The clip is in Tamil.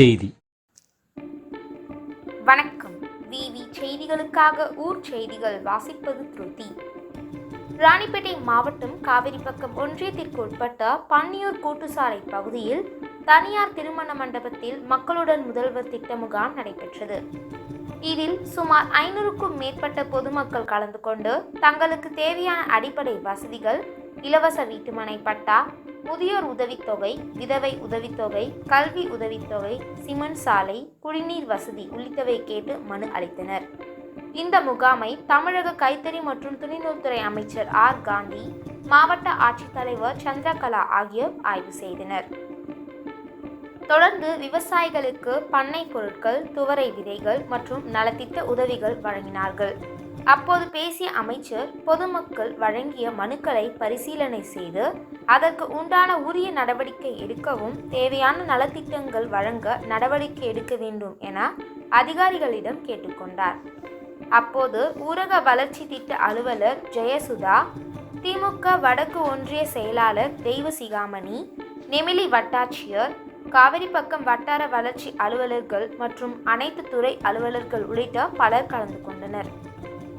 செய்தி. வணக்கம். விவி செய்திகளுக்காக ஊர் செய்திகள் வாசிப்பது திருதி. ராணிப்பேட்டை மாவட்டம் காவிரிப்பக்கம் ஒன்றியத்திற்கு உட்பட்ட பன்னியூர் கூட்டுசாலை பகுதியில் தனியார் திருமண மண்டபத்தில் மக்களுடன் முதல்வர் திட்ட முகாம் நடைபெற்றது. இதில் சுமார் ஐநூறுக்கும் மேற்பட்ட பொதுமக்கள் கலந்து கொண்டு தங்களுக்கு தேவையான அடிப்படை வசதிகள் இலவச வீட்டுமனை பட்டா முதியோர் உதவித்தொகை விதவை உதவித்தொகை கல்வி உதவித்தொகை சிமெண்ட் சாலை குடிநீர் வசதி உள்ளிட்டவை கேட்டு மனு அளித்தனர். இந்த முகாமை தமிழக கைத்தறி மற்றும் துணிநூல்துறை அமைச்சர் ஆர். காந்தி மாவட்ட ஆட்சித்தலைவர் சந்திரகலா ஆகியோர் ஆய்வு செய்தனர். தொடர்ந்து விவசாயிகளுக்கு பண்ணை பொருட்கள் துவரை விதைகள் மற்றும் நலத்திட்ட உதவிகள் வழங்கினார்கள். அப்போது பேசிய அமைச்சர் பொதுமக்கள் வழங்கிய மனுக்களை பரிசீலனை செய்து அதற்கு உண்டான உரிய நடவடிக்கை எடுக்கவும் தேவையான நலத்திட்டங்கள் வழங்க நடவடிக்கை எடுக்க வேண்டும் என அதிகாரிகளிடம் கேட்டுக்கொண்டார். அப்போது ஊரக வளர்ச்சி திட்ட அலுவலர் ஜெயசுதா திமுக வடக்கு ஒன்றிய செயலாளர் தெய்வசிகாமணி நெமிலி வட்டாட்சியர் காவிரிப்பக்கம் வட்டார வளர்ச்சி அலுவலர்கள் மற்றும் அனைத்து துறை அலுவலர்கள் உள்ளிட்ட பலர் கலந்து கொண்டனர்.